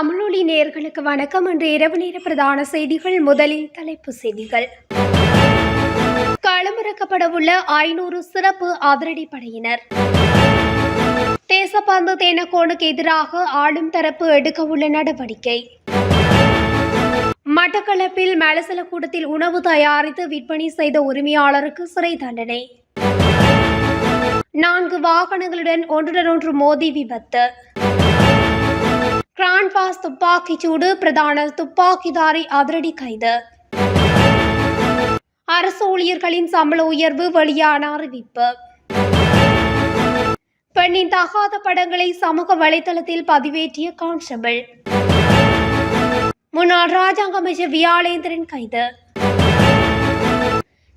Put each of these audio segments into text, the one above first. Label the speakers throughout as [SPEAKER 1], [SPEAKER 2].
[SPEAKER 1] தமிழொலி நேயர்களுக்கு வணக்கம். இன்று இரவு நேர பிரதான செய்திகள் முதலில் தலைப்பு செய்திகள். களமிறக்கப்படவுள்ள ஐநூறு சிறப்பு அதிரடிப்படையினர் தேசப்பந்து தேனக்கோனுக்கு எதிராக ஆளும் தரப்பு எடுக்கவுள்ள நடவடிக்கை. மட்டக்களப்பில் மலசல கூடத்தில் உணவு தயாரித்து விற்பனை செய்த உரிமையாளருக்கு சிறை தண்டனை. நான்கு வாகனங்களுடன் ஒன்றுடன் ஒன்று மோதி விபத்து. கிரான்பாஸ் துப்பாக்கிச் சூடு பிரதான துப்பாக்கிதாரி அதிரடி கைது. அரசு ஊழியர்களின் சம்பள உயர்வு வெளியான அறிவிப்பு. பெண்ணின் தகாத படங்களை சமூக வலைதளத்தில் பதிவேற்றிய கான்ஸ்டபிள். முன்னாள் ராஜாங்க அமைச்சர் வியாளேந்திரன் கைது.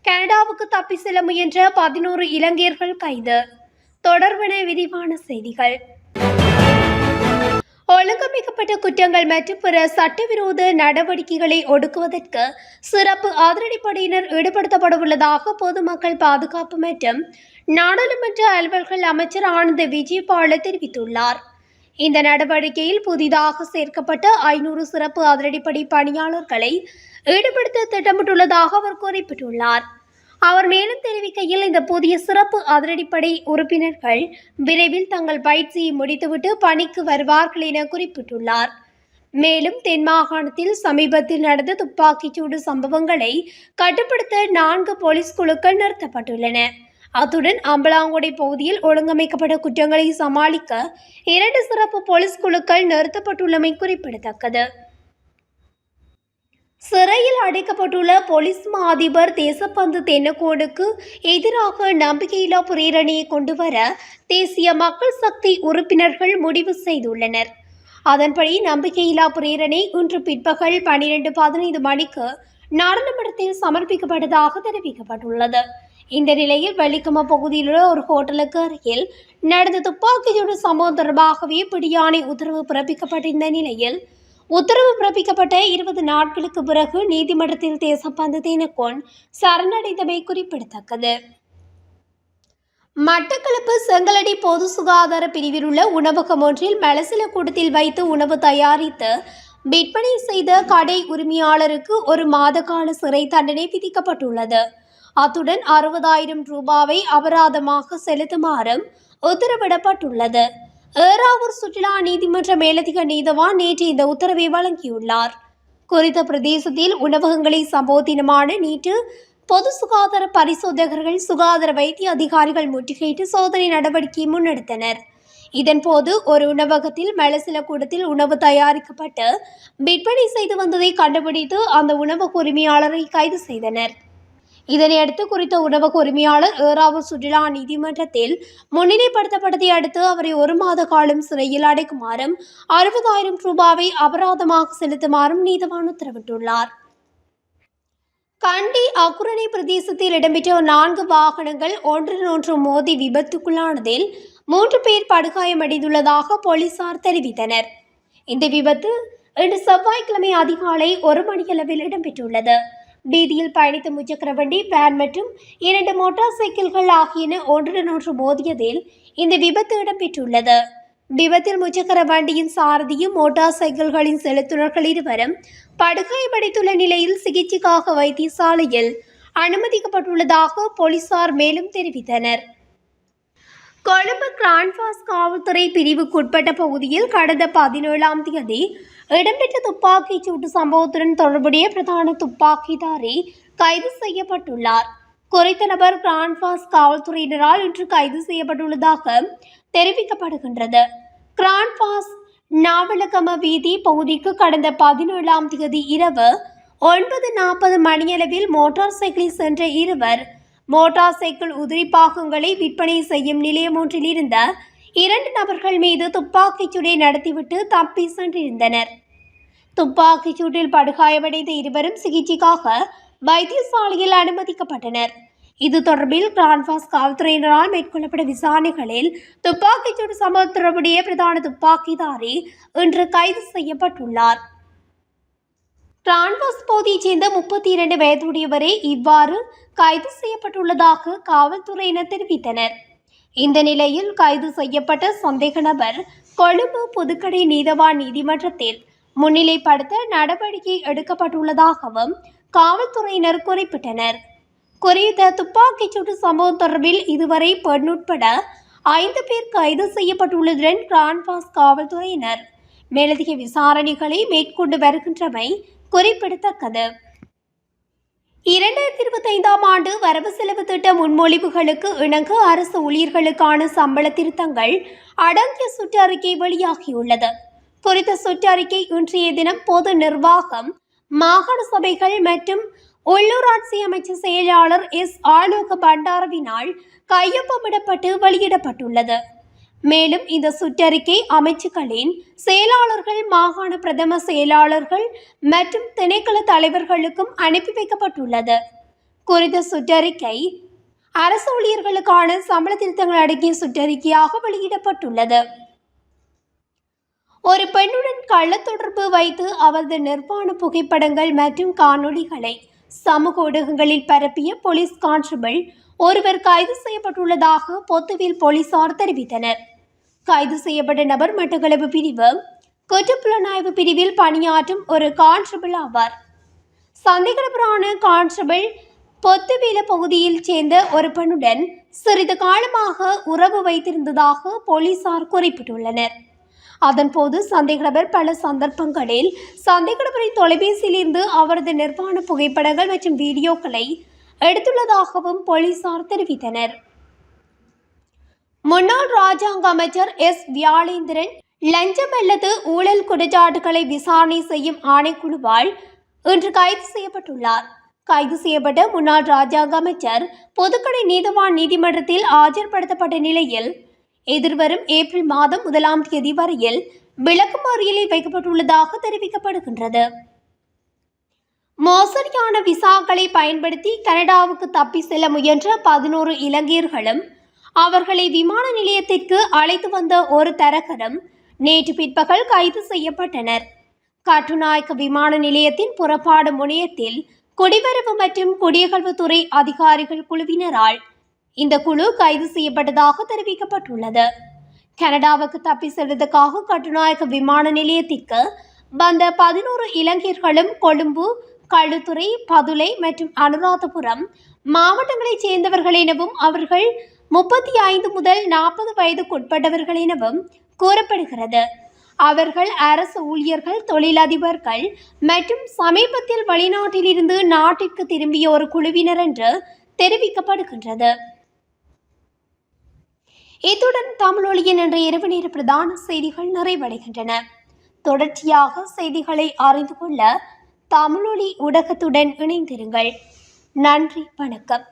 [SPEAKER 1] கனடாவுக்கு தப்பி செல்ல முயன்ற பதினோரு இலங்கையர்கள் கைது. தொடர்பன விரிவான செய்திகள். ஒழுங்கமைக்கப்பட்ட குற்றங்கள் மற்றும் பிற சட்டவிரோத நடவடிக்கைகளை ஒடுக்குவதற்கு சிறப்பு அதிரடிப்படையினர் ஈடுபடுத்தப்படவுள்ளதாக பொதுமக்கள் பாதுகாப்பு மற்றும் நாடாளுமன்ற அலுவல்கள் அமைச்சர் ஆனந்த விஜயபால தெரிவித்துள்ளார். இந்த நடவடிக்கையில் புதிதாக சேர்க்கப்பட்ட ஐநூறு சிறப்பு அதிரடிப்படை பணியாளர்களை ஈடுபடுத்த திட்டமிட்டுள்ளதாக அவர் குறிப்பிட்டுள்ளார். அவர் மேலும் தெரிவிக்கையில் இந்த புதிய சிறப்பு அதிரடிப்படை உறுப்பினர்கள் விரைவில் தங்கள் பயிற்சியை முடித்துவிட்டு பணிக்கு வருவார்கள் என குறிப்பிட்டுள்ளார். மேலும் தென் மாகாணத்தில் சமீபத்தில் நடந்த துப்பாக்கிச்சூடு சம்பவங்களை கட்டுப்படுத்த நான்கு போலீஸ் குழுக்கள் நிறுத்தப்பட்டுள்ளன. அத்துடன் அம்பலாங்குடை பகுதியில் ஒழுங்கமைக்கப்பட்ட குற்றங்களை சமாளிக்க இரண்டு சிறப்பு போலீஸ் குழுக்கள் நிறுத்தப்பட்டுள்ளமை குறிப்பிடத்தக்கது. சிறையில் அடைக்கப்பட்டுள்ள போலீஸ் மா அதிபர் தேசப்பந்து தென்னக்கோனுக்கு எதிராக நம்பிக்கையில்லா பிரேரணையை கொண்டு வர தேசிய மக்கள் சக்தி உறுப்பினர்கள் முடிவு செய்துள்ளனர். அதன்படி நம்பிக்கையில்லா பிரேரணை இன்று பிற்பகல் பனிரெண்டு பதினைந்து மணிக்கு நாடாளுமன்றத்தில் சமர்ப்பிக்கப்பட்டதாக தெரிவிக்கப்பட்டுள்ளது. இந்த நிலையில் வெள்ளிக்கம பகுதியில் உள்ள ஒரு ஹோட்டலுக்கு அருகில் நடந்த துப்பாக்கிச்சூடு சம்பவம் தொடர்பாகவே பிடியாணை உத்தரவு பிறப்பிக்கப்பட்டிருந்த நிலையில் உத்தரவு பிறப்பிக்கப்பட்ட இருபது நாட்களுக்கு பிறகு நீதிமன்றத்தில் தேசப்பந்து தேனக்கோன் சரணடைந்தமை குறிப்பிடத்தக்கது. மட்டக்களப்பு செங்கலடி பொது சுகாதார பிரிவில் உள்ள உணவகம் ஒன்றில் மலசில கூடத்தில் வைத்து உணவு தயாரித்து விற்பனை செய்த கடை உரிமையாளருக்கு ஒரு மாத கால சிறை தண்டனை விதிக்கப்பட்டுள்ளது. அத்துடன் அறுபதாயிரம் ரூபாவை அபராதமாக செலுத்துமாறும் உத்தரவிடப்பட்டுள்ளது. ஏறாவூர் சுற்றுலா நீதிமன்ற மேலதிக நீதவான் நேற்று இந்த உத்தரவை வழங்கியுள்ளார். குறித்த பிரதேசத்தில் உணவகங்களை சம்போதினமான நேற்று பொது சுகாதார பரிசோதகர்கள் சுகாதார வைத்திய அதிகாரிகள் முற்றுகையிட்டு சோதனை நடவடிக்கையை முன்னெடுத்தனர். இதன்போது ஒரு உணவகத்தில் மெலசில கூடத்தில் உணவு தயாரிக்கப்பட்டு விற்பனை செய்து வந்ததை கண்டுபிடித்து அந்த உணவக உரிமையாளரை கைது செய்தனர். இதனையடுத்து குறித்த உணவக உரிமையாளர் ஏறாவூர் சுற்றுலா நீதிமன்றத்தில் முன்னிலைப்படுத்தப்பட்டதை அடுத்து அவரை ஒரு மாத காலம் சிறையில் அடைக்குமாறும் அறுபதாயிரம் ரூபாவை அபராதமாக செலுத்துமாறும் நீதவான் உத்தரவிட்டுள்ளார். கண்டி அக்குரணை பிரதேசத்தில் இடம்பெற்ற நான்கு வாகனங்கள் ஒன்றுடன் மோதி விபத்துக்குள்ளானதில் மூன்று பேர் படுகாயமடைந்துள்ளதாக போலீசார் தெரிவித்தனர். இந்த விபத்து இன்று செவ்வாய்க்கிழமை அதிகாலை ஒரு மணியளவில் இடம்பெற்றுள்ளது. வீதியில் பயணித்த முச்சக்கர வண்டி வேன் மற்றும் இரண்டு மோட்டார் சைக்கிள்கள் ஆகியன ஒன்றுடன் ஒன்று மோதியதில் இந்த விபத்து இடம்பெற்றுள்ளது. விபத்தில் முச்சக்கர வண்டியின் சாரதியும் மோட்டார் சைக்கிள்களின் செலுத்துனர்கள் இருவரும் படுகாயமடைத்துள்ள நிலையில் சிகிச்சைக்காக வைத்தியசாலையில் அனுமதிக்கப்பட்டுள்ளதாக போலீசார் மேலும் தெரிவித்தனர். கொழும்பு கிரான்பாஸ் காவல்துறை பிரிவுக்குட்பட்ட பகுதியில் கடந்த பதினேழாம் தேதி இடம்பெற்ற துப்பாக்கிச் சூட்டு சம்பவத்துடன் தொடர்புடைய பிரதான துப்பாக்கிதாரி கைது செய்யப்பட்டுள்ளார். குறித்த நபர் கிராண்ட்ஃபாஸ் காவல்துறையினரால் இன்று கைது செய்யப்பட்டுள்ளதாக தெரிவிக்கப்படுகின்றது. கிரான்பாஸ் நாவலகம வீதி பகுதிக்கு கடந்த பதினேழாம் தேதி இரவு ஒன்பது நாற்பது மணியளவில் மோட்டார் சைக்கிளில் சென்ற இருவர் மோட்டார் சைக்கிள் உதிரி பாகங்களை விற்பனை செய்யும் நிலையம் ஒன்றில் இருந்த இரண்டு நபர்கள் மீது துப்பாக்கிச் சூடை நடத்திவிட்டு தப்பி சென்றிருந்தனர். துப்பாக்கிச் சூட்டில் படுகாயமடைந்த இருவரும் சிகிச்சைக்காக வைத்தியசாலையில் அனுமதிக்கப்பட்டனர். இது தொடர்பில் கிரான்பாஸ் காவல்துறையினரால் மேற்கொள்ளப்பட்ட விசாரணைகளில் துப்பாக்கிச்சூடு சம்பவ தொடர்புடைய பிரதான துப்பாக்கிதாரி இன்று கைது செய்யப்பட்டுள்ளார். டிரான்வாஸ் பகுதியைச் சேர்ந்த முப்பத்தி இரண்டு வயதுடையவரே இவ்வாறு கைது செய்யப்பட்டுள்ளதாக காவல்துறையினர் தெரிவித்தனர். இந்த நிலையில் கைது செய்யப்பட்ட சந்தேக நபர் கொழும்பு புதுக்கடை நீதவான் நீதிமன்றத்தில் முன்னிலைப்படுத்த நடவடிக்கை எடுக்கப்பட்டுள்ளதாகவும் காவல்துறையினர் குறிப்பிட்டனர். குறித்த துப்பாக்கிச் சூட்டு சம்பவம் தொடர்பில் இதுவரை பெண் உட்பட ஐந்து பேர் கைது செய்யப்பட்டுள்ளதுடன் கிரான்பாஸ் காவல்துறையினர் மேலதிக விசாரணைகளை மேற்கொண்டு வருகின்றமை குறிப்பிடத்தக்கது. இரண்டாயிரத்தி இருபத்தி ஐந்தாம் ஆண்டு வரவு செலவு திட்ட முன்மொழிவுகளுக்கு இணங்க அரசு ஊழியர்களுக்கான சம்பள திருத்தங்கள் அடங்கிய சுற்றறிக்கை வெளியாகியுள்ளது. குறித்த சுற்றறிக்கை இன்றைய தினம் பொது நிர்வாகம் மாகாண சபைகள் மற்றும் உள்ளூராட்சி அமைச்சர் செயலாளர் எஸ். ஆலோக பண்டாரவினால் கையொப்பமிடப்பட்டு வெளியிடப்பட்டுள்ளது. மேலும் இந்த சுற்றறிக்கை அமைச்சுகளின் செயலாளர்கள் மாகாண பிரதம செயலாளர்கள் மற்றும் திணைக்கள தலைவர்களுக்கும் அனுப்பி வைக்கப்பட்டுள்ளது. குறித்த சுற்றறிக்கை அரசு ஊழியர்களுக்கான சம்பள திருத்தங்கள் அடங்கிய சுற்றறிக்கையாக வெளியிடப்பட்டுள்ளது. ஒரு பெண்ணுடன் கள்ள தொடர்பு வைத்து அவரது நிர்வாண புகைப்படங்கள் மற்றும் காணொளிகளை சமூக ஊடகங்களில் பரப்பிய போலீஸ் கான்ஸ்டபிள் ஒருவர் கைது செய்யப்பட்டுள்ளதாக பொத்துவில் போலீசார் தெரிவித்தனர். கைது செய்யப்பட்ட நபர் மட்டக்களப்பு பிரிவு குற்றப்புலனாய்வு பிரிவில் பணியாற்றும் ஒரு கான்ஸ்டபிள் ஆவார். சந்தேகநபரான கான்ஸ்டபிள் பொத்துவீல பகுதியில் சேர்ந்த ஒரு பெண்ணுடன் சிறிது காலமாக உறவு வைத்திருந்ததாக போலீசார் குறிப்பிட்டுள்ளனர். அதன்போது சந்தேகநபர் பல சந்தர்ப்பங்களில் சந்தேகநபரின் தொலைபேசியிலிருந்து அவரது நிர்வாண புகைப்படங்கள் மற்றும் வீடியோக்களை எடுத்துள்ளதாகவும் போலீசார் தெரிவித்தனர். முன்னாள் ராஜாங்க அமைச்சர் எஸ். வியாளேந்திரன் லஞ்சம் அல்லது ஊழல் குற்றச்சாட்டுகளை விசாரணை செய்யும் ஆணைக்குழுவால் இன்று கைது செய்யப்பட்டுள்ளார். கைது செய்யப்பட்ட முன்னாள் ராஜாங்க அமைச்சர் பொதுக்கடை நீதவான் நீதிமன்றத்தில் ஆஜர்படுத்தப்பட்ட நிலையில் எதிர்வரும் ஏப்ரல் மாதம் முதலாம் தேதி வரையில் விளக்குமறியலில் வைக்கப்பட்டுள்ளதாக தெரிவிக்கப்படுகின்றது. மோசடியான விசாக்களை பயன்படுத்தி கனடாவுக்கு தப்பி செல்ல முயன்ற பதினோரு இலங்கையர்களும் அவர்களை விமான நிலையத்திற்கு அழைத்து வந்த ஒரு தரகரும் நேற்று பிற்பகல் கைது செய்யப்பட்டனர். கட்டுநாயக்க விமான நிலையத்தின் புறப்பாடு முனையத்தில் குடிவரவு மற்றும் குடியகழ்வுத்துறை அதிகாரிகள் குழுவினரால் இந்த குழு கைது செய்யப்பட்டதாக தெரிவிக்கப்பட்டுள்ளது. கனடாவுக்கு தப்பி செல்வதற்காக கட்டுநாயக்க விமான நிலையத்திற்கு வந்த பதினோரு இளைஞர்களும் கொழும்பு களுத்துறை பதுளை மற்றும் அனுராதபுரம் மாவட்டங்களைச் சேர்ந்தவர்கள் எனவும் அவர்கள் முப்பத்தி ஐந்து முதல் நாற்பது வயதுக்குட்பட்டவர்கள் எனவும் கூறப்படுகிறது. அவர்கள் அரசு ஊழியர்கள் தொழிலதிபர்கள் மற்றும் சமீபத்தில் வெளிநாட்டிலிருந்து நாட்டிற்கு திரும்பிய ஒரு குழுவினர் என்று தெரிவிக்கப்படுகின்றது. இத்துடன் தமிழொலியின் என்ற இரவு நேர பிரதான செய்திகள் நிறைவடைகின்றன. தொடர்ச்சியாக செய்திகளை அறிந்து கொள்ள தமிழொலி ஊடகத்துடன் இணைந்திருங்கள். நன்றி வணக்கம்.